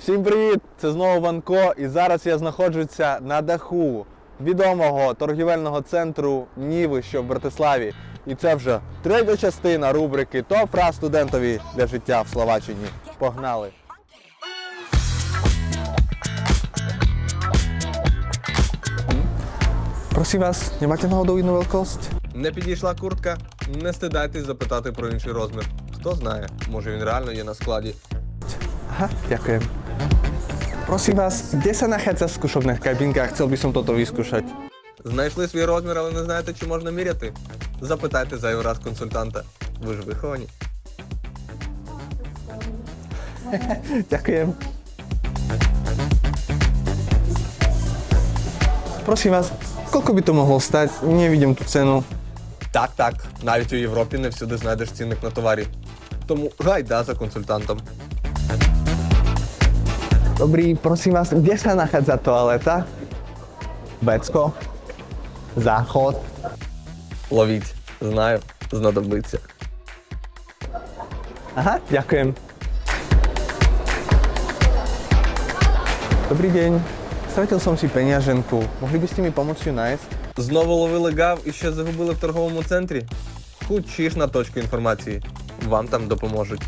Всім привіт! Це знову Ванко, і зараз я знаходжуся на даху відомого торгівельного центру Ніви, що в Братиславі. І це вже третя частина рубрики Топ фраз студентові для життя в Словаччині. Погнали! Просím вас, немаєте нагоду інну великость? Не підійшла куртка? Не стидайтесь запитати про інший розмір. Хто знає, може він реально є на складі. Aha, ďakujem. Prosím vás, kde sa nachádza skúšobná kabinka? Chcel by som toto vyskúšať. Знайшли свій розмір, але не знаєте, чи можна міряти? Запитайте зайвий раз консультанта. Ви ж виховані. Ďakujem. Prosím vás, koľko by to mohlo stať? Nevidím tú cenu. Так, так. Навіть у Європі не всюди знайдеш цінник на товарі. Тому гайда за консультантом. Dobrý, prosím vás, kde sa nachádza toaleta? Бецко. Záchod. Ловіть. Знаю, знадобиться. Ага, ďakujem. Dobrý deň. Stratil som si peňaženku. Mohli by ste mi pomôcť ju nájsť? Знову ловили гав і ще загубили в торговому центрі? Хочеш на точку інформації. Вам там допоможуть.